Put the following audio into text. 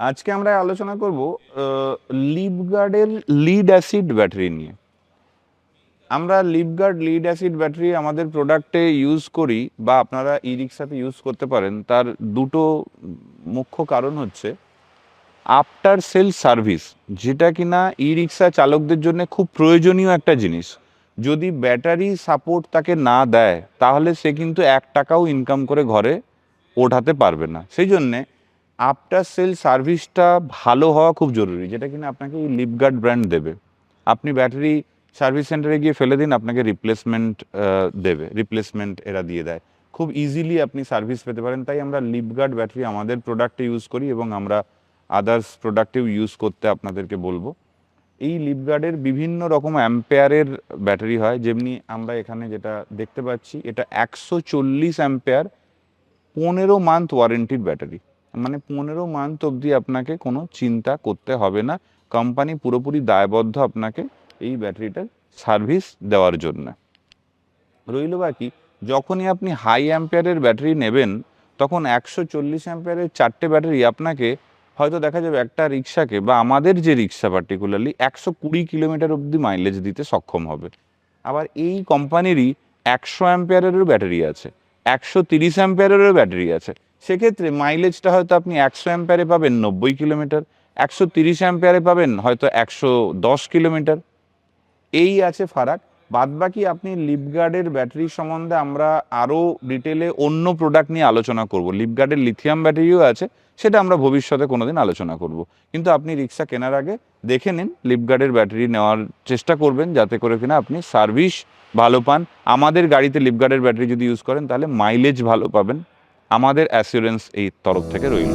আজকে আমরা আলোচনা করব লিপগার্ডের লিড অ্যাসিড ব্যাটারি নিয়ে। আমরা লিপগার্ড লিড অ্যাসিড ব্যাটারি আমাদের প্রোডাক্টে ইউজ করি বা আপনারা ই রিক্সাতে ইউজ করতে পারেন। তার দুটো মুখ্য কারণ হচ্ছে আফটার সেল সার্ভিস যেটা কিনা ই রিক্সা চালকদের জন্য খুব প্রয়োজনীয় একটা জিনিস। যদি ব্যাটারি সাপোর্ট তাকে না দেয়, তাহলে সে কিন্তু এক টাকাও ইনকাম করে ঘরে ওঠাতে পারবে না। সেই জন্যে আফটার সেল সার্ভিসটা ভালো হওয়া খুব জরুরি, যেটা কিনা আপনাকে এই লিপগার্ড ব্র্যান্ড দেবে। আপনি ব্যাটারি সার্ভিস সেন্টারে গিয়ে ফেলে দিন, আপনাকে রিপ্লেসমেন্ট দেবে রিপ্লেসমেন্ট এরা দিয়ে দেয়। খুব ইজিলি আপনি সার্ভিস পেতে পারেন। তাই আমরা লিপগার্ড ব্যাটারি আমাদের প্রোডাক্টে ইউজ করি এবং আমরা আদার্স প্রোডাক্টেও ইউজ করতে আপনাদেরকে বলব। এই লিপগার্ডের বিভিন্ন রকম অ্যাম্পেয়ারের ব্যাটারি হয়। যেমনি আমরা এখানে যেটা দেখতে পাচ্ছি, এটা একশো চল্লিশ অ্যাম্পেয়ার পনেরো মান্থ ওয়ারেন্টির ব্যাটারি মানে পনেরো মান্থ অবধি আপনাকে কোনো চিন্তা করতে হবে না। কোম্পানি পুরোপুরি দায়বদ্ধ আপনাকে এই ব্যাটারিটার সার্ভিস দেওয়ার জন্য। রইল বাকি, যখনই আপনি হাই অ্যাম্পেয়ারের ব্যাটারি নেবেন, তখন একশো চল্লিশ অ্যাম্পেয়ারের চারটে ব্যাটারি আপনাকে হয়তো দেখা যাবে একটা রিক্সাকে বা আমাদের যে রিক্সা পার্টিকুলারলি একশো কুড়ি কিলোমিটার অবধি মাইলেজ দিতে সক্ষম হবে। আবার এই কোম্পানিরই একশো অ্যাম্পেয়ারেরও ব্যাটারি আছে, একশো তিরিশ অ্যাম্পেয়ারেরও ব্যাটারি আছে। সেক্ষেত্রে মাইলেজটা হয়তো আপনি একশো অ্যাম্পেয়ারে পাবেন, নব্বই কিলোমিটার। একশো তিরিশ অ্যাম্পেয়ারে পাবেন, হয়তো একশো দশ কিলোমিটার। এই আছে ফারাক। বাদবাকি আপনি লিপগার্ডের ব্যাটারি সম্বন্ধে আমরা আরও ডিটেলে অন্য প্রোডাক্ট নিয়ে আলোচনা করব। লিপগার্ডের লিথিয়াম ব্যাটারিও আছে, সেটা আমরা ভবিষ্যতে কোনোদিন আলোচনা করব। কিন্তু আপনি রিক্সা কেনার আগে দেখে নিন লিপগার্ডের ব্যাটারি নেওয়ার চেষ্টা করবেন, যাতে করে কিনা আপনি সার্ভিস ভালো পান। আমাদের গাড়িতে লিপগার্ডের ব্যাটারি যদি ইউজ করেন, তাহলে মাইলেজ ভালো পাবেন। আমাদের অ্যাসিওরেন্স এই তরফ থেকে রইল।